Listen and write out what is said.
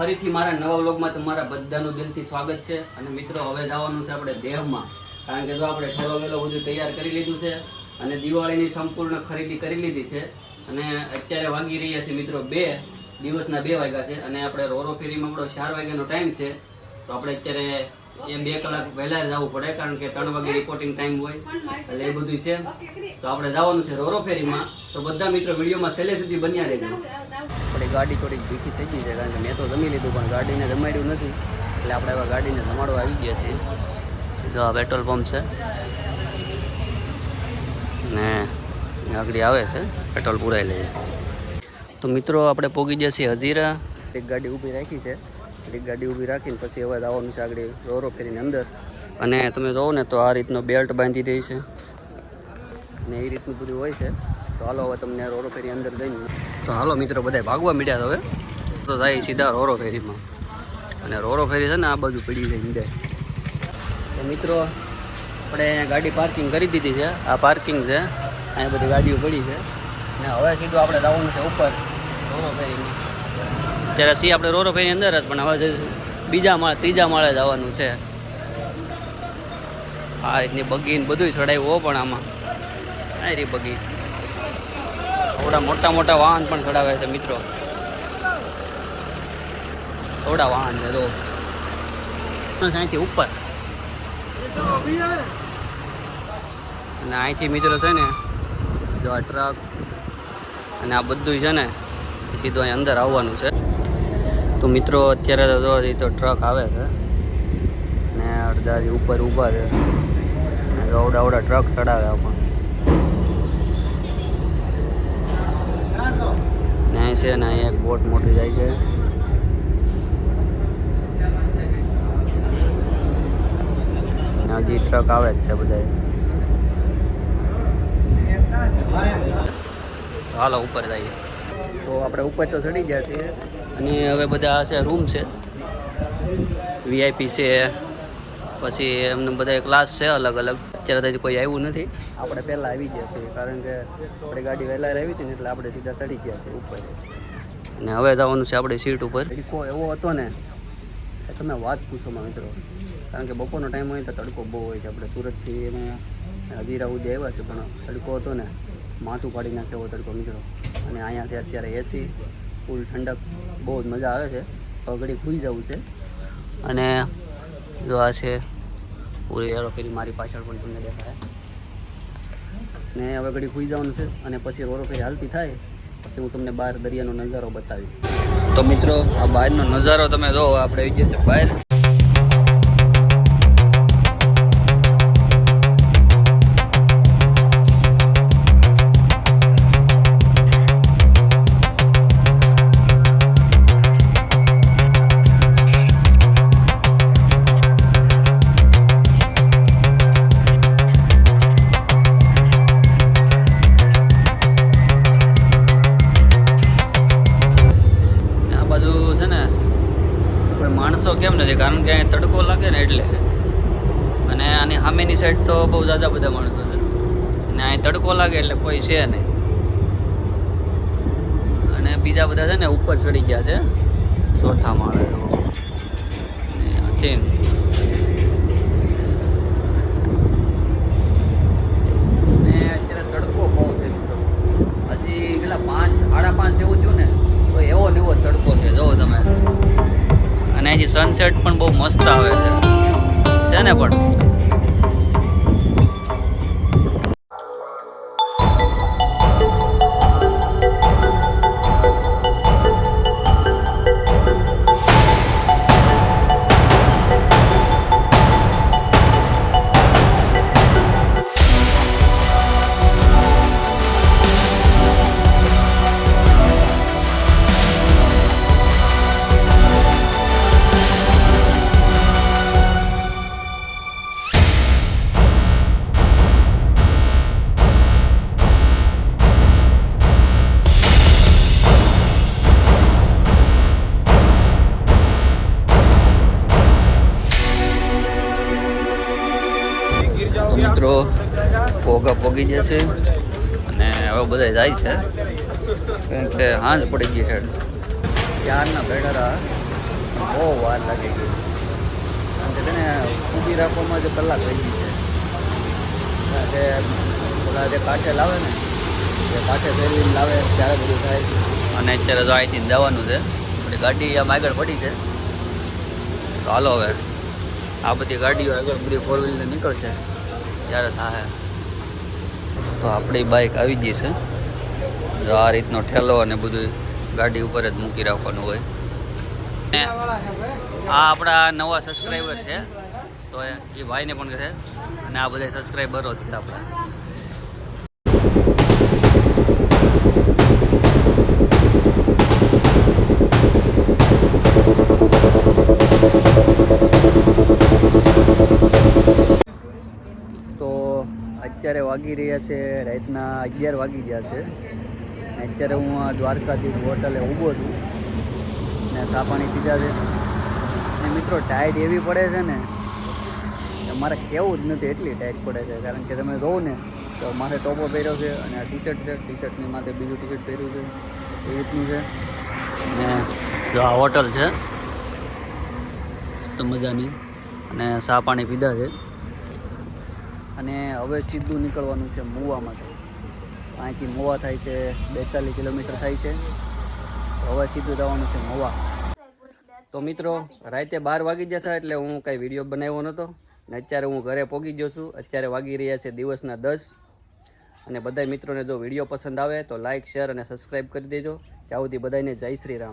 ફરીથી મારા નવા વ્લોગમાં તમારા બધાનું દિલથી સ્વાગત છે. અને મિત્રો, હવે જવાનું છે આપણે દેહમાં. કારણ કે જો આપણે ઠેલો વેલો બધું તૈયાર કરી લીધું છે અને દિવાળીની સંપૂર્ણ ખરીદી કરી લીધી છે અને અત્યારે વાગી રહ્યા છે મિત્રો બે, દિવસના બે વાગ્યા છે અને આપણે રોરો ફેરીમાં આપણો ચાર વાગ્યાનો ટાઈમ છે. તો આપણે અત્યારે એ બે કલાક વહેલા જવું પડે કારણ કે ત્રણ વાગે રિપોર્ટિંગ ટાઈમ હોય. એટલે એ બધું છે. તો આપણે જવાનું છે રોરો ફેરીમાં. તો બધા મિત્રો વિડીયોમાં છેલ્લે સુધી બન્યા રહેજો. આપણી ગાડી થોડીક ભીખી થઈ ગઈ છે કારણ કે મેં તો જમી લીધું, પણ ગાડીને જમાડ્યું નથી. એટલે આપણે હવે ગાડીને જમાડવા આવી ગયા છીએ. જો આ પેટ્રોલ પંપ છે. ને આગળ આવે છે, પેટ્રોલ પૂરાઈ લે. તો મિત્રો, આપણે પોગી ગયા છીએ હજીરા. એક ગાડી ઊભી રાખી છે. એક ગાડી ઊભી રાખીને પછી હવે આવવાનું છે આગળ રોરો ફેરીને અંદર. અને તમે જોવો ને તો આ રીતનો બેલ્ટ બાંધી દે છે. ને એ રીતનું બધું હોય છે. તો હાલો હવે તમને રોરો ફેરી અંદર જઈને તો હાલો મિત્રો બધા ભાગવા મીડ્યા હવે. તો જાય સીધા રોરો ફેરીમાં. અને રોરો ફેરી છે ને, આ બાજુ પડી છે મીડે તો મિત્રો, આપણે અહીંયા ગાડી પાર્કિંગ કરી દીધી છે. આ પાર્કિંગ છે. અહીંયા બધી ગાડીઓ પડી છે. અને હવે સીધું આપણે જવાનું છે ઉપર, રોરો ફેરીમાં. ત્યારે સી આપણે રોરો ફેરી અંદર જ, પણ હવે બીજા માળ, ત્રીજા માળે જવાનું છે. આ રીતની બગીન બધું ચડાવ્યું હો પણ આમાં. આ રી બગી થોડા મોટા મોટા વાહન પણ ચડાવે છે મિત્રો. થોડા વાહન છે તો અહીંથી ઉપર. અને અહીંથી મિત્રો છે ને, જો આ ટ્રક અને આ બધું છે ને સીધું અહીં અંદર આવવાનું છે. તો મિત્રો, અત્યારે તો જો એ તો ટ્રક આવે છે. ને અડધા જે ઉપર ઊભા છે. અને અવડા અવડા ટ્રક ચડાવે આપણ ને અહીં છે ને અહીંયા એક બોટ મોટી જાય છે. હજી ટ્રક આવે જ છે બધા હાલો, ઉપર જઈએ. તો આપણે ઉપર તો ચડી ગયા છીએ. અને હવે બધા છે રૂમ છે. વીઆઈપી છે. પછી એમને બધા ક્લાસ છે અલગ અલગ. અત્યારે તો કોઈ આવ્યું નથી. આપણે પહેલાં આવી ગયા છીએ, કારણ કે આપણે ગાડી વહેલા આવી હતી ને એટલે આપણે સીધા ચડી ગયા છીએ ઉપર. અને હવે જવાનું છે આપણે સીટ ઉપર. તડકો એવો હતો ને કે તમે વાત પૂછોમાં મિત્રો. કારણ કે બપોરનો ટાઈમ હોય તો તડકો બહુ હોય છે. આપણે સુરતથી અમે હજીરા ઉદી આવ્યા છે પણ તડકો હતો ને, માથું પાડી નાખે એવો તડકો, મિત્રો. અને અહીંયાથી અત્યારે એસી ફૂલ ઠંડક, બહુ જ મજા આવે છે. ઘડી ખુઈ જવું છે. અને જો આ છે પૂરી એરો ફેરી મારી પાછળ પણ તમને દેખાય. ને હવે ઘડી ખુઈ જવાનું છે અને પછી રોરો ફેરી હાલતી થાય, પછી હું તમને બહાર દરિયાનો નજારો બતાવી તો મિત્રો, આ બહારનો નજારો તમે જો આપણે આવી જશે બહાર. નથી કારણ કે તડકો લાગે ને એટલે. અને આની સામેની સાઈડ તો બહુ ઝાઝા બધા માણસો છે. અને અહીં તડકો લાગે એટલે કોઈ છે નહીં. અને બીજા બધા છે ને ઉપર ચડી ગયા છે. ચોથા માળે. ને આથી ને અત્યારે તડકો બહુ છે મિત્રો હજી પેલા પાંચ સાડા પાંચ જેવું થયું ને તો એવો ને એવો તડકો છે જોવો તમે અને અહીંથી સનસેટ પણ બહુ મસ્ત આવે છે. છે ને પણ? મિત્રો પોગા પોગી જશે. અને હવે બધા જાય છે. કેમ કે હાંજ પડી ગઈ છે. ત્યારના બેડરા બહુ વાર લાગી ગઈ. કારણ કે તેને ઊભી રાખવામાં જ કલાક થઈ ગઈ છે. જે પેલા જે કાંઠે લાવે ને એ કાંઠે ફેરવીને લાવે, ત્યારે બધું થાય અને અત્યારે તો અહીંથી જવાનું છે ગાડી આમ આગળ પડી છે. તો હાલો હવે. આ બધી ગાડીઓ આગળ બધી ફોર વ્હીલને નીકળશે. ત્યારે થાય તો આપણી બાઇક આવી ગઈ છે. જો આ રીતનો ઠેલો અને બધું ગાડી ઉપર જ મૂકી રાખવાનું હોય. આ આપણા નવા સબસ્ક્રાઈબર છે. તો એ ભાઈને પણ છે અને આ બધા સબસ્ક્રાઈબરો છે આપણા વાગી રહ્યા છે, રાતના અગિયાર વાગી ગયા છે. અત્યારે હું આ દ્વારકાધીશ હોટલે ઊભો છું ને ચા પાણી પીધા છે. અને મિત્રો, ટાઈટ એવી પડે છે ને મારે કેવું જ નથી એટલી ટાઈટ પડે છે, કારણ કે તમે જોવો ને, તો માથે ટોપો પહેર્યો છે અને આ ટી શર્ટ છે. ટી શર્ટની માથે બીજું ટી શર્ટ પહેર્યું છે. એ રીતનું છે. અને જો આ હોટલ છે, મસ્ત મજાની. અને ચા પાણી પીધા છે. અને હવે સીધું નીકળવાનું છે મૂવા માટે. અહીંથી મોવા થાય છે, બેતાલીસ કિલોમીટર થાય છે. હવે સીધું જવાનું છે મોવા. તો મિત્રો, રાતે બાર વાગી હતા એટલે હું કાંઈ વીડિયો બનાવ્યો નહોતો. ને અત્યારે હું ઘરે પહોંચી ગયો છું. અત્યારે વાગી રહ્યા છે દિવસના દસ. અને બધા મિત્રોને જો વીડિયો પસંદ આવે તો લાઇક શેર અને સબસ્ક્રાઈબ કરી દેજો. ત્યાં સુધી બધાને જય શ્રી રામ.